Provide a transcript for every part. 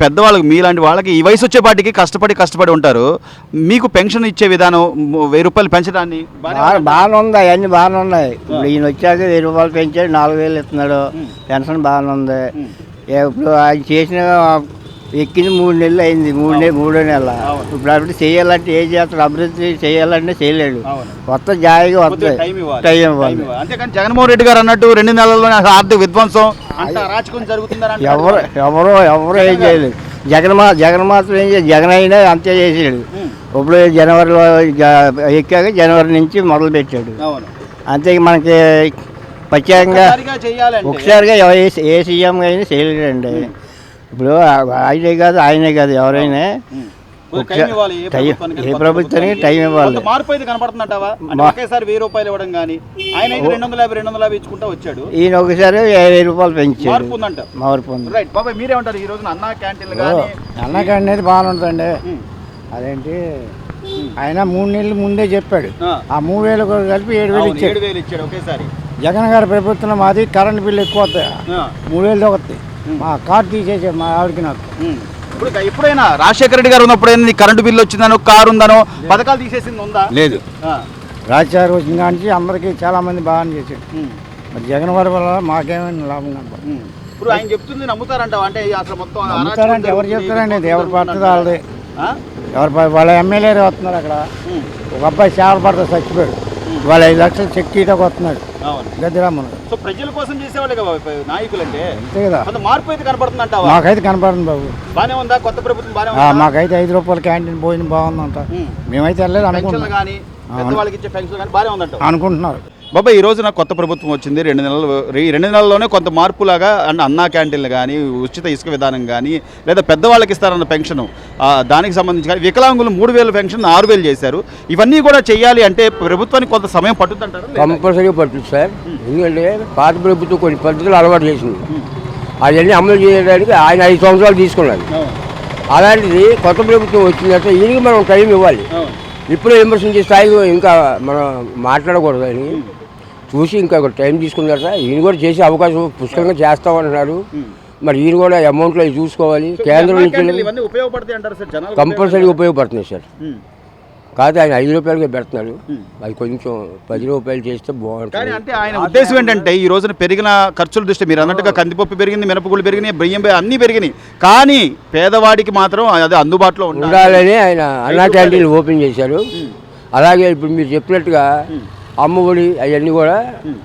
పెద్దవాళ్ళకి మీలాంటి వాళ్ళకి ఈ వయసు వచ్చేపాటికి కష్టపడి కష్టపడి ఉంటారు. మీకు పెన్షన్ ఇచ్చే విధానం వెయ్యి రూపాయలు పెంచడాన్ని బాగానే బాగా బాగానే ఉంది అవన్నీ బాగానే ఉన్నాయి ఇప్పుడు ఈయన వచ్చాక వెయ్యి రూపాయలు పెంచాడు నాలుగు వేలు ఇస్తున్నాడు. పెన్షన్ బాగానే ఉంది ఇప్పుడు ఆయన చేసిన ఎక్కింది మూడు నెలలు అయింది. మూడు నెలలు మూడో నెల. ఇప్పుడు అభివృద్ధి చేయాలంటే ఏం చేస్తాడు అభివృద్ధి చేయాలంటే చేయలేడు. కొత్త జాయిగా వస్తాయి టైం ఇవ్వాలి. అంతేకాని జగన్మోహన్ రెడ్డి గారు అన్నట్టు రెండు నెలల్లోనే అసలు ఆర్థిక విధ్వంసం. ఎవరు ఎవరు ఎవరు ఏం చేయలేదు. జగన్ మా జగన్ మాత్రం ఏం చేయలేదు. జగన్ అయినా అంతే చేసాడు. ఇప్పుడు జనవరిలో ఎక్కాక జనవరి నుంచి మొదలు పెట్టాడు. అంతే మనకి ప్రత్యేకంగా ఒకసారిగా ఏ సీఎం అయినా చేయలేడండి. ఇప్పుడు ఆయనే కాదు ఆయనే కాదు ఎవరైనా ఏ ప్రభుత్వానికి. టైం ఇవ్వాలి. మార్పు అయితే కనపడుతుందంటావా? ఒకేసారి వెయ్యి రూపాయలు ఇవ్వడం కానీ ఆయన అయితే రెండు వందల యాభై రెండు వందల యాభై ఇచ్చుకుంటా వచ్చాడు. ఈయన ఒకసారి వెయ్యి రూపాయలు పెంచాడు. మార్పు ఉందంట మార్పు ఉంది రైట్ బాబాయ్ మీరేమంటారు? ఈ రోజున అన్నా క్యాంటీన్లు కానీ అనేది బాగానే ఉంటుందండి. ఉమ్. అదేంటి? ఆయన మూడు నెలలు ముందే చెప్పాడు. ఆ. మూడు వేలు కలిపి ఏడు వేలు ఇచ్చాడు. ఒకేసారి. జగన్ గారి ప్రభుత్వం మాది కరెంట్ బిల్లు ఎక్కువ వస్తాయి. మూడు వేలు తగ్గుతాయి మా కార్డు తీసేసాడు మా ఆవిడకి నాకు. ఇప్పుడు ఎప్పుడైనా రాజశేఖర రెడ్డి గారు ఉన్నప్పుడైనా నీకు కరెంటు బిల్లు వచ్చిందనో కారు ఉందనో పథకాలు తీసేసింది ఉందా? లేదు. ఆ. రాజచారి వచ్చిన కానించి అందరికీ చాలా మంది బాగానే చేశాడు ఉమ్. మరి జగన్ గారి వల్ల మాకేమైనా లాభం కనపడదు. ఇప్పుడు ఆయన చెప్తుంది నమ్ముతారంటావా? అంటే అసలు మొత్తం నమ్ముతారంటే ఎవరు చెప్తారండి? ఇది ఎవరు జరుగుతుంది పడుతుంది వాళ్ళది. ఆ? ఎవరు వాళ్ళ ఎమ్మెల్యే వస్తున్నారు అక్కడ. ఒక అబ్బాయి చేపలు పడితే చచ్చిపోయాడు. వాళ్ళ ఐదు లక్షలు చెక్ ఇటకు వస్తున్నాడు. అవును. గద్దెరామ్మను సో ప్రజల కోసం చేసేవాళ్ళే కదా నాయకులు అంటే అంతే కదా. కొంత మార్పు అయితే కనపడుతుంది అంటావా మాకైతే కనపడుతుంది బాబు. బానే ఉందా? కొత్త ప్రభుత్వం బానే ఉందా? మాకైతే ఐదు రూపాయల క్యాంటీన్ భోజనం బాగుందంట. మేమైతే వెళ్ళలేదు అనుకుంటున్నాం. కానీ పెద్దవాళ్ళకి ఇచ్చే కానీ బానే ఉందంట అనుకుంటున్నారు. బాబా ఈ రోజున కొత్త ప్రభుత్వం వచ్చింది. రెండు నెలలు ఈ రెండు నెలల్లోనే కొంత మార్పులాగా అండ్ అన్నా క్యాంటీన్లు కానీ ఉచిత ఇసుక విధానం కానీ లేదా పెద్దవాళ్ళకి ఇస్తారన్న పెన్షన్ దానికి సంబంధించి కానీ వికలాంగులు మూడు వేల పెన్షన్ ఆరు వేలు చేశారు. ఇవన్నీ కూడా చేయాలి అంటే ప్రభుత్వానికి కొంత సమయం పట్టుద్దంటారు కంపల్సరీగా పడుతుంది సార్. ఎందుకంటే పాత ప్రభుత్వం కొన్ని పద్ధతులు అలవాటు చేసింది. అవన్నీ అమలు చేయడానికి ఆయన ఐదు సంవత్సరాలు తీసుకున్నాడు. అలాంటిది కొత్త ప్రభుత్వం వచ్చిందంటే ఈయనకి మనం టైం ఇవ్వాలి. ఇప్పుడు విమర్శించే స్థాయిలో ఇంకా మనం మాట్లాడకూడదు అని చూసి ఇంకా ఒక టైం తీసుకున్నారు సార్. ఈయన కూడా చేసే అవకాశం పుష్కలంగా చేస్తామంటున్నారు. మరి ఈయన కూడా అమౌంట్లో చూసుకోవాలి. కేంద్రం నుంచి ఉపయోగపడతాయి అంటారు సార్ జనాలు కంపల్సరీగా ఉపయోగపడుతుంది సార్. కాదు ఆయన ఐదు రూపాయలకే పెడుతున్నారు. అది కొంచెం పది రూపాయలు చేస్తే కానీ బాగుంటుంది అంటే ఆయన ఉద్దేశం ఏంటంటే ఈ రోజున పెరిగిన ఖర్చుల దృష్టి మీరు అన్నట్టుగా కందిపప్పు పెరిగింది మినపగుళ్ళు పెరిగినాయి బియ్యం అన్నీ పెరిగినాయి. కానీ పేదవాడికి మాత్రం అది అందుబాటులో ఉండాలి. ఉండాలని ఆయన అన్నా క్యాంటీన్ ఓపెన్ చేశారు. అలాగే ఇప్పుడు మీరు చెప్పినట్టుగా అమ్మఒడి అవన్నీ కూడా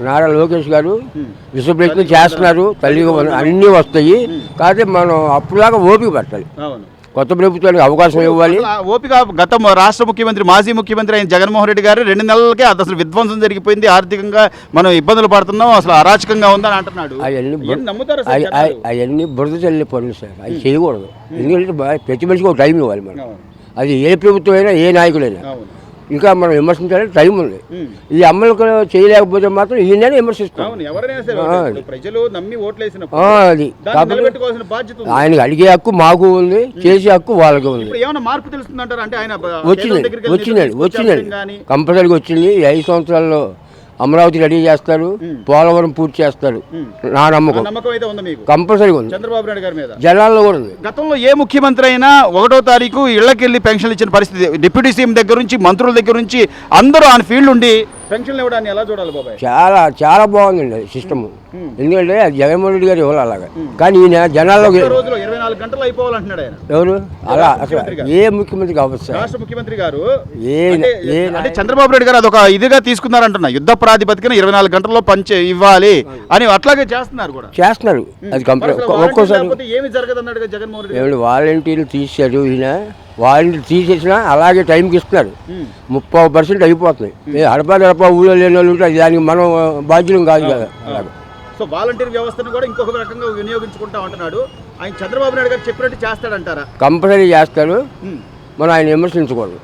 నారా లోకేష్ గారు విశ్వ ప్రయత్నం చేస్తున్నారు. తల్లి అన్నీ వస్తాయి. కాకపోతే మనం అప్పుడులాగా ఓపిక పట్టాలి. కొత్త ప్రభుత్వానికి అవకాశం ఇవ్వాలి. ఓపిక గత రాష్ట్ర ముఖ్యమంత్రి మాజీ ముఖ్యమంత్రి అయిన జగన్మోహన్ రెడ్డి గారు రెండు నెలలకే అది అసలు విధ్వంసం జరిగిపోయింది. ఆర్థికంగా మనం ఇబ్బందులు పడుతున్నాం. అసలు అరాచకంగా ఉందని అంటున్నాడు. అవన్నీ బురద చల్లిన పనులు సార్. అవి చేయకూడదు. ఎందుకంటే ప్రతి మనిషికి ఒక టైం ఇవ్వాలి మనం. అది ఏ ప్రభుత్వం అయినా ఏ నాయకుడైనా అవును. ఇంకా మనం విమర్శించాలంటే టైం ఉంది. ఈ అమలు చేయలేకపోతే మాత్రం ఈయననే విమర్శిస్తాం. ప్రజలు నమ్మి అది. ఆయనకి అడిగే హక్కు మాకు ఉంది చేసే హక్కు వాళ్ళకి ఉంది. మార్పు తెలుస్తుందంటారు? అంటే ఆయన వచ్చిందండి వచ్చిందండి వచ్చిందండి. కంపల్సరీగా వచ్చింది. ఐదు సంవత్సరాల్లో అమరావతి రెడీ చేస్తారు పోలవరం పూర్తి చేస్తారు. నా ఆ నమ్మకం అయితే ఉంది మీకు. కంపల్సరీగా ఉంది. చంద్రబాబు నాయుడు గారి మీద. జనాల్లో కూడా ఉంది. గతంలో ఏ ముఖ్యమంత్రి అయినా ఒకటో తారీఖు ఇళ్ళకెళ్ళి పెన్షన్లు ఇచ్చిన పరిస్థితి. డిప్యూటీ సీఎం దగ్గర నుంచి మంత్రుల దగ్గర నుంచి అందరూ ఆయన ఫీల్డ్ ఉండి పెన్షన్లు ఇవ్వడాన్ని ఎలా చూడాలి బాబాయ్? చాలా చాలా బాగుందండి సిస్టమ్. ఎందుకంటే అది జగన్మోహన్ రెడ్డి గారు ఇవ్వాలి అలాగా? కానీ ఈయన రోజులో ఇరవై నాలుగు గంటలు అయిపోవాలంటున్నాడు ఆయన. ఎవరు? అలా అసలు ఏ ముఖ్యమంత్రికి అవ్వచ్చు సార్ రాష్ట్ర ముఖ్యమంత్రి గారు ఏ అంటే ఏ అంటే చంద్రబాబు నాయుడు గారు అదొక ఇదిగా తీసుకున్నారంటున్నా. యుద్ధ ప్రాతిపదికన ఇరవై నాలుగు గంటల్లో పంచే ఇవ్వాలి అని అట్లాగే చేస్తున్నారు కూడా. చేస్తున్నారు. అది కంపల్సరీ. వాలంటీర్ ఒక్కోసారి ఏమి జరగదు అన్నాడుగా జగన్మోహన్ రెడ్డి వాలంటీర్లు తీశారు ఈయన. వాలంటీర్ తీసేసినా అలాగే టైంకి ఇస్తున్నారు. ముప్పై పర్సెంట్ అయిపోతుంది ఏ హడపా హడపా ఊళ్ళో లేని వాళ్ళు ఉంటే దానికి మనం బాధ్యులం కాదు కదా. అలాగే. సో వాలంటీర్ వ్యవస్థను కూడా ఇంకొక రకంగా వినియోగించుకుంటా ఉంటున్నాడు. ఆయన చంద్రబాబు నాయుడు గారు చెప్పినట్టు చేస్తాడంటారా? కంపల్సరీ చేస్తారు ఉమ్. మనం ఆయన విమర్శించకూడదు.